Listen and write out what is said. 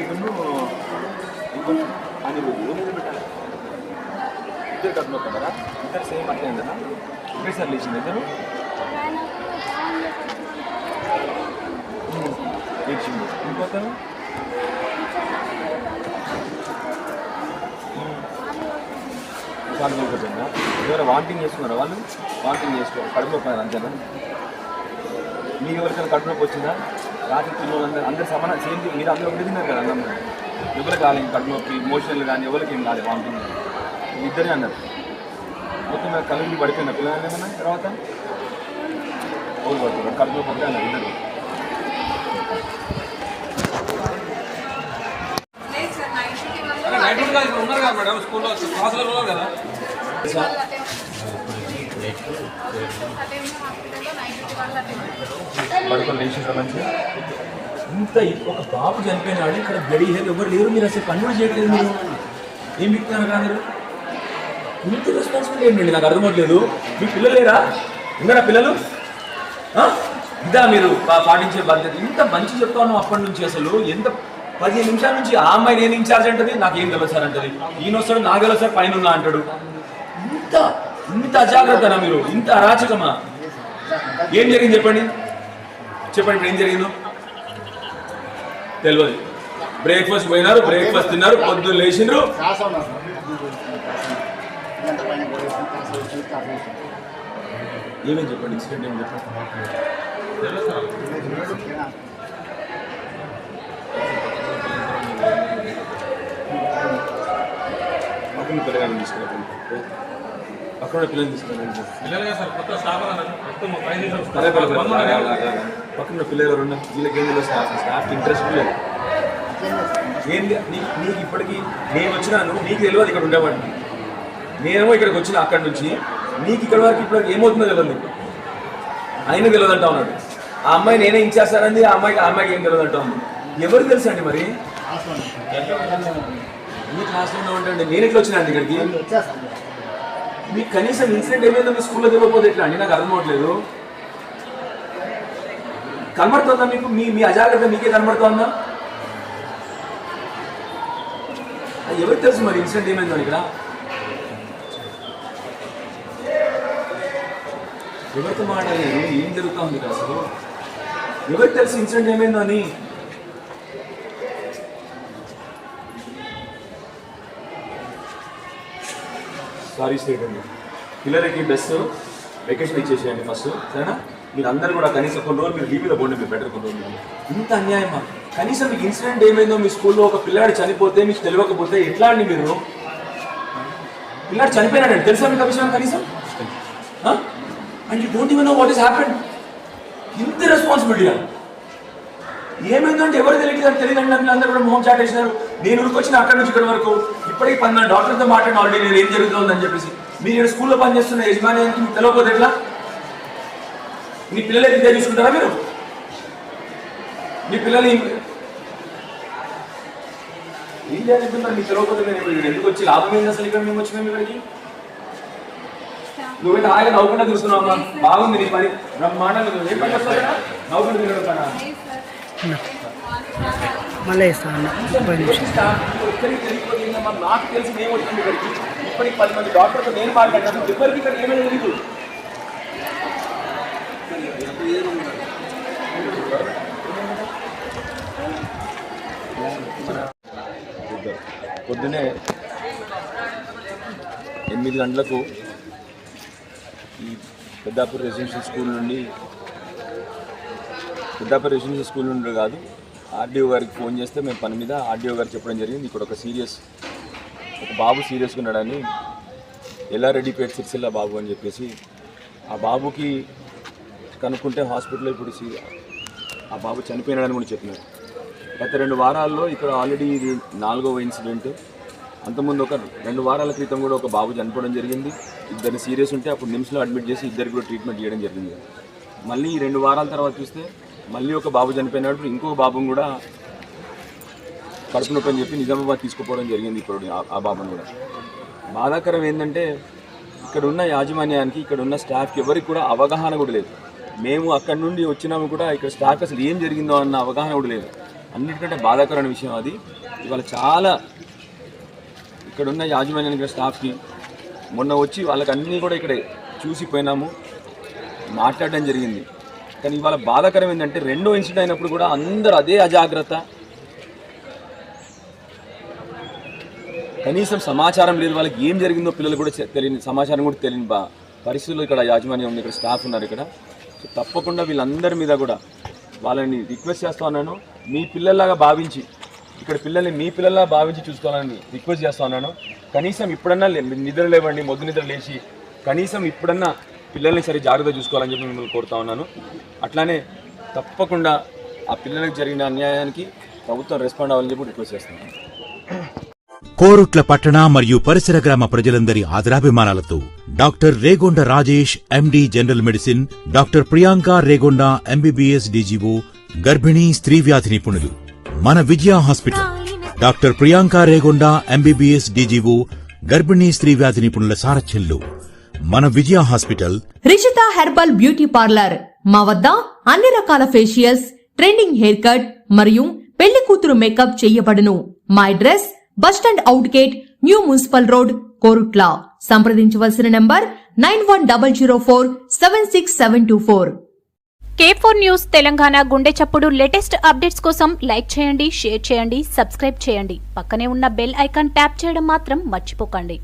పెట్టాలి అని ఇద్దరు కడుపు నొప్పి ఇద్దరు సేమ్ అట్లే ఉందా ఒకేసారి లేచింది ఇద్దరు? లేచింది ఇంకొకరు? వాళ్ళు ఇంకొకరిందా ఎవరు వాంటింగ్ చేసుకున్నారా వాళ్ళు? వాంటింగ్ చేసుకోవాలి కడుపు నొప్పి అంతేనా? మీకు ఎవరికైనా కడుపు నొప్పి వచ్చిందా? రాత్రి పిల్లలు అందరూ అందరు సమాన సేమ్ మీరు అందరూ ఒకటి తిన్నారు కదా అన్నం. ఎవరికి కాలేదు కడుపు నొప్పి మోషన్లు కానీ ఎవరికి ఏం కాలేదు వాంటింగ్ ఇద్దరే అన్నారు. మొత్తం మీద కళ్ళు పడిపోయిన పిల్లలు ఏమన్నా తర్వాత? ఓళ్ళు పడుతున్నారు కడుపు నొప్పి ఒకటే అన్నారు ఇద్దరు. ఉన్నారు కదా మేడం స్కూల్లో ఉన్నారు కదా? పడుకొని మంచిగా. ఇంత ఒక బాబు చనిపోయినాడు ఇక్కడ గడి హెల్ ఎవరు లేరు మీరు అసలు పనులు చేయట్లేదు మీరు. ఏం బిక్కుతున్నారు కదా ఇంత రెస్పాన్సిబిలిటీ ఏంటండి నాకు అర్థమవట్లేదు. మీ పిల్లలు లేరా? ఉన్నారా పిల్లలు? ఇదా మీరు పాటించే బాధ్యత. ఇంత మంచి చెప్తాను అప్పటి నుంచి అసలు. ఎంత పదిహేను నిమిషాల నుంచి ఆ అమ్మాయి నేను ఇన్ఛార్జ్ అంటది? నాకేం తెలియదు సార్ అంటది. ఈయన వస్తాడు నాకు తెలియదు సార్ పైన ఉన్నా అంటాడు. ఇంత ఇంత అజాగ్రత్తనా మీరు? ఇంత అరాచకమా? ఏం జరిగింది చెప్పండి. చెప్పండి ఇప్పుడు ఏం జరిగిందో. తెలియదు బ్రేక్ఫాస్ట్ పోయినారు బ్రేక్ఫాస్ట్ తిన్నారు పొద్దున్న లేచినారు ఏమేమి చెప్పండి ఇన్సిడెంట్ ఏమి చెప్పండి. పక్కన పక్కన పిల్లల్ని తీసుకున్నాను పిల్లలు పక్కన పిల్లలు రెండు వీళ్ళకి ఏం తెలియదు స్టాఫ్ స్టాఫ్ ఇంట్రెస్ట్ లేదు. ఏం లే- నీ- నీకు ఇప్పటికీ నేను వచ్చినాను నీకు తెలియదు ఇక్కడ ఉండేవాడిని. నేనేమో ఇక్కడికి వచ్చిన అక్కడి నుంచి నీకు ఇక్కడ వరకు ఇప్పుడు ఏమవుతుందో తెలియదు నీకు. ఆయన తెలియదు అంటా ఉన్నాడు. ఆ అమ్మాయి నేనే ఇచ్చేస్తానండి ఆ అమ్మాయికి ఆ అమ్మాయికి ఏం తెలియదు అంటా ఉంది ఎవరు తెలుసు అండి మరి? మీ క్లాస్లో ఉంటాండి నేను ఇట్లా వచ్చినా అండి ఇక్కడికి? మీకు కనీసం ఇన్సిడెంట్ ఏమైందో మీ స్కూల్లో తెలియకపోతే ఎట్లా? అండి నాకు అర్థం అవట్లేదు కనబడుతుందా మీకు? మీ మీ అజాగ్రత్త మీకే కనబడుతుందా? ఎవరికి తెలుసు మరి ఇన్సిడెంట్ ఏమైందో ఇక్కడ? ఎవరితో మాట్లాడలేదు ఏం జరుగుతుంది ఇక్కడ అసలు? ఎవరికి తెలుసు ఇన్సిడెంట్ ఏమైందో అని? సారీ స్టేట్ అండి పిల్లలకి బెస్ట్ వెకేషన్ ఇచ్చేసేయండి ఫస్ట్ సరేనా? మీరు అందరు కూడా కనీసం కొన్ని రోజులు మీరు లీవ్లో పోండి మీరు బెటర్ కొన్ని రోజులు ఇంత అన్యాయమా? కనీసం మీకు ఇన్సిడెంట్ ఏమైందో మీ స్కూల్లో ఒక పిల్లాడు చనిపోతే మీకు తెలియకపోతే ఎట్లా అండి మీరు? పిల్లాడు చనిపోయినాడండి తెలుసా మీకు విషయం కనీసం? And you don't even know what is happened ఇంత రెస్పాన్సిబిలిటీ ఏమైందంటే ఎవరు తెలియదు అని తెలియదు అందరూ కూడా మొహం చాటేసినారు. నేను ఉరికొచ్చిన అక్కడి నుంచి ఇక్కడ వరకు ఇప్పటికీ పన్నెండు డాక్టర్తో మాట్లాడిన ఆల్రెడీ నేను ఏం జరుగుతుందని చెప్పేసి. మీరు ఇక్కడ స్కూల్లో పనిచేస్తున్న యజమానికి మీకు తెలియకపోతే ఎట్లా? మీ పిల్లలే విద్య చూసుకుంటారా మీరు? మీ పిల్లలు ఏం ఏం మీకు తెలియకపోతే నేను ఇక్కడ ఎందుకు వచ్చి లాభం ఏంది అసలు ఇక్కడ మేము వచ్చి మేము ఇక్కడికి? నువ్వైతే హాయిగా నవ్వుకుండా చూస్తున్నావు అమ్మా. బాగుంది నీ పని. బ్రహ్మాండంగా ఉంది. ఏం పని చేస్తావు నవ్వుకుంటూ తినడం మళ్ళీ వేస్తా అన్న. మళ్ళీ ముప్పై నిమిషాలు ఒక్కరికి నాకు తెలిసి వచ్చింది ఇప్పటికి పది మంది నేను పొద్దునే ఎనిమిది గంటలకు ఈ పెద్దాపూర్ రెసిడెన్షియల్ స్కూల్ నుండి పెద్దాపూర్ రెసిడెన్షియల్ స్కూల్ నుండి కాదు ఆర్డీఓ గారికి ఫోన్ చేస్తే మేము పని మీద ఆర్డీఓ గారు చెప్పడం జరిగింది. ఇక్కడ ఒక సీరియస్ ఒక బాబు సీరియస్గా ఉన్నాడని ఎల్లారెడ్డిపేట సిరిసిల్ల బాబు అని చెప్పేసి ఆ బాబుకి కనుక్కుంటే హాస్పిటల్లో ఇప్పుడు సీ- ఆ బాబు చనిపోయినాడని కూడా చెప్పినారు. గత రెండు వారాల్లో ఇక్కడ ఆల్రెడీ ఇది నాలుగవ ఇన్సిడెంట్. అంతకుముందు ఒక రెండు వారాల క్రితం కూడా ఒక బాబు చనిపోవడం జరిగింది. ఇద్దరు సీరియస్ ఉంటే అప్పుడు నిమ్స్లో అడ్మిట్ చేసి ఇద్దరికి కూడా ట్రీట్మెంట్ చేయడం జరిగింది. మళ్ళీ రెండు వారాల తర్వాత చూస్తే మళ్ళీ ఒక బాబు చనిపోయినప్పుడు ఇంకో బాబుని కూడా కడుపు నొప్పి అని చెప్పి నిజామాబాద్ తీసుకుపోవడం జరిగింది ఇప్పుడు ఆ- బాబుని కూడా. బాధాకరం ఏంటంటే ఇక్కడ ఉన్న యాజమాన్యానికి ఇక్కడ ఉన్న స్టాఫ్కి ఎవరికి కూడా అవగాహన కూడా లేదు. మేము అక్కడి నుండి వచ్చినాము కూడా ఇక్కడ స్టాఫ్ అసలు ఏం జరిగిందో అన్న అవగాహన కూడా లేదు. అన్నిటికంటే బాధాకరమైన విషయం అది. ఇవాళ చాలా ఇక్కడున్న యాజమాన్యానికి స్టాఫ్కి మొన్న వచ్చి వాళ్ళకి అన్నీ కూడా ఇక్కడ చూసిపోయినాము మాట్లాడడం జరిగింది. కానీ ఇవాళ బాధాకరం ఏంటంటే రెండో ఇన్సిడెంట్ అయినప్పుడు కూడా అందరూ అదే అజాగ్రత్త. కనీసం సమాచారం లేదు వాళ్ళకి ఏం జరిగిందో పిల్లలు కూడా తెలియని సమాచారం కూడా తెలియని బా పరిస్థితుల్లో ఇక్కడ యాజమాన్యం ఉంది ఇక్కడ స్టాఫ్ ఉన్నారు ఇక్కడ. సో తప్పకుండా వీళ్ళందరి మీద కూడా వాళ్ళని రిక్వెస్ట్ చేస్తున్నాను మీ పిల్లల్లాగా భావించి ఇక్కడ పిల్లల్ని మీ పిల్లల్లా భావించి చూసుకోవాలని రిక్వెస్ట్ చేస్తున్నాను కనీసం ఇప్పుడన్నా లే- నిద్ర లేవండి మొద్దు నిద్ర లేచి కనీసం ఇప్పుడన్నా పిల్లల్ని సరి జాగ్రత్త చూసుకోవాలని చెప్పి మిమ్మల్ని కోరుతా ఉన్నాను. అట్లానే తప్పకుండా ఆ పిల్లలకు జరిగిన అన్యాయానికి ప్రభుత్వం రెస్పాండ్ అవ్వాలని చెప్పి రిక్వెస్ట్ చేస్తున్నాను. కోరుట్ల పట్టణ మరియు పరిసర గ్రామ ప్రజలందరి ఆదరాభిమానాలతో doctor Regonda Rajesh MD general medicine doctor Priyanka Regonda MBBS DGO గర్భిణీ స్త్రీ వ్యాధి నిపుణులు. మన Vijaya hospital. Doctor Priyanka Regonda MBBS DGO గర్భిణీ స్త్రీ వ్యాధి నిపుణుల సారథ్యంలో మన Vijaya hospital. Rishitha herbal beauty parlour. మా వద్ద అన్ని రకాల ఫేషియల్స్ ట్రెండింగ్ హెయిర్ కట్ మరియు పెళ్ళి కూతురు మేకప్ చేయబడును. మా address bus stand out gate new municipal road Korutla. సంప్రదించవలసిన number nine one double zero four seven six seven two four. K four news Telangana గుండె చప్పుడు లేటెస్ట్ అప్డేట్స్ కోసం like చేయండి షేర్ చేయండి సబ్స్క్రైబ్ చేయండి. పక్కనే ఉన్న బెల్ ఐకాన్ ట్యాప్ చేయడం మాత్రం మర్చిపోకండి.